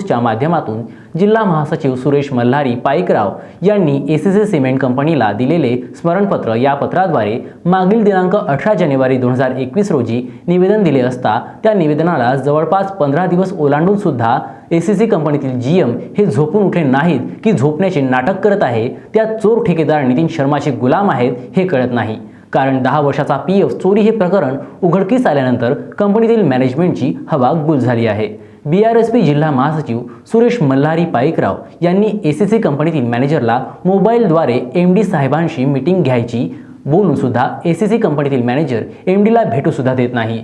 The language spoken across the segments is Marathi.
च्या माध्यमातून जिल्हा महासचिव सुरेश मल्हारी पाईकराव यांनी एसीसी सिमेंट कंपनीला दिलेले स्मरणपत्र या पत्राद्वारे मागील दिनांक अठरा जानेवारी दोन हजार एकवीस रोजी निवेदन दिले असता त्या निवेदनाला जवळपास पंधरा दिवस ओलांडून सुद्धा एसीसी कंपनीतील जी एम हे झोपून उठले नाहीत की झोपण्याचे नाटक करत आहे त्या चोर ठेकेदार नितीन शर्माचे गुलाम आहेत हे कळत नाही. कारण दहा वर्षाचा पी एफ चोरी हे प्रकरण उघडकीस आल्यानंतर कंपनीतील मॅनेजमेंटची हवा गुल झाली आहे. बी आर एस पी जिल्हा महासचिव सुरेश मल्हारी पाईकराव यांनी ए सी सी कंपनीतील मॅनेजरला मोबाईलद्वारे एम डी साहेबांशी मीटिंग घ्यायची बोलूनसुद्धा ए सी सी कंपनीतील मॅनेजर एम डीला भेटूसुद्धा देत नाही.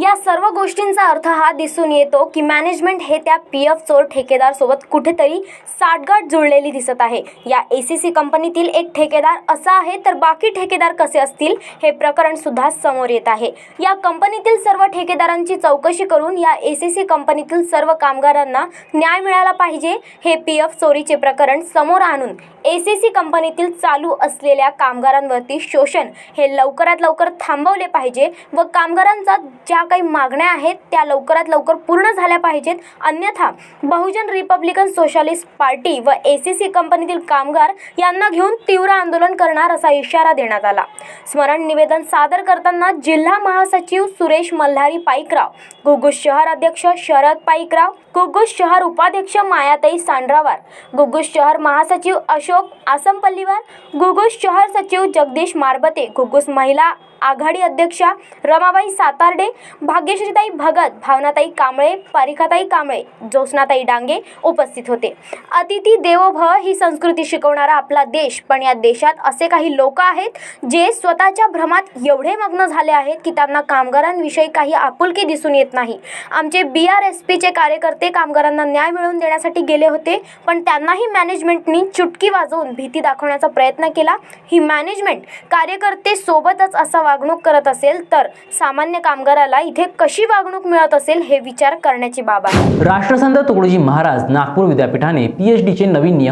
या सर्व गोष्टींचा अर्थ हा दिसून येतो की मॅनेजमेंट हे त्या पी एफ चोर ठेकेदार सोबत कुठेतरी साठगाठ जुळलेली दिसत आहे. या ए सी सी कंपनीतील एक ठेकेदार असा आहे तर बाकी ठेकेदार कसे असतील हे प्रकरण सुद्धा समोर येत आहे. या कंपनीतील सर्व ठेकेदारांची चौकशी करून या ए सी सी कंपनीतील सर्व कामगारांना न्याय मिळाला पाहिजे हे पी एफ चोरीचे प्रकरण समोर आणून ए सी सी कंपनीतील चालू असलेल्या कामगारांवरती शोषण हे लवकरात लवकर थांबवले पाहिजे व कामगारांचा ज्या काही मागण्या आहेत त्या लवकरात लवकर पूर्ण झाल्या पाहिजेत. अन्यथा बहुजन रिपब्लिकन सोशलिस्ट पार्टी व ए सी सी कंपनीतील कामगार यांना घेऊन तीव्र आंदोलन करणार असा इशारा देण्यात आला. स्मरण निवेदन सादर करताना जिल्हा महासचिव सुरेश मल्हारी पाईकराव गुगुस शहर अध्यक्ष शरद पाईकराव गुगुस शहर उपाध्यक्ष मायाताई सांड्रावार गुगुस शहर महासचिव अशोक आसमपल्लीवार गुगुस शहर सचिव जगदीश मारबते गुगुस महिला आघाडी अध्यक्षा रमाबाई सातार्डे भाग्यश्रीताई भगत भावनाताई कांबळे पारिखाताई कांबळे ज्योत्स्नाताई डांगे उपस्थित होते. अतिथी देवो भव ही संस्कृती शिकवणारा आपला देश पण या देशात असे काही लोक आहेत जे स्वतःच्या भ्रमात एवढे मग्न झाले आहेत की त्यांना कामगारांविषयी काही आपुलकी दिसून येत नाही. आमचे बी आर एस पीचे कार्यकर्ते कामगारांना न्याय मिळवून देण्यासाठी गेले होते पण त्यांनाही मॅनेजमेंटनी चुटकी वाजवून भीती दाखवण्याचा प्रयत्न केला. ही मॅनेजमेंट कार्यकर्ते सोबतच असा वागणूक करत असेल तर सामान्य कामगाराला इथे कशी वागणूक मिळत असेल हे विचार करण्याची बाब आहे. राष्ट्रसंत तुकडोजी महाराज नागपूर विद्यापीठाने पीएचडीचे डीचे नवीन नियम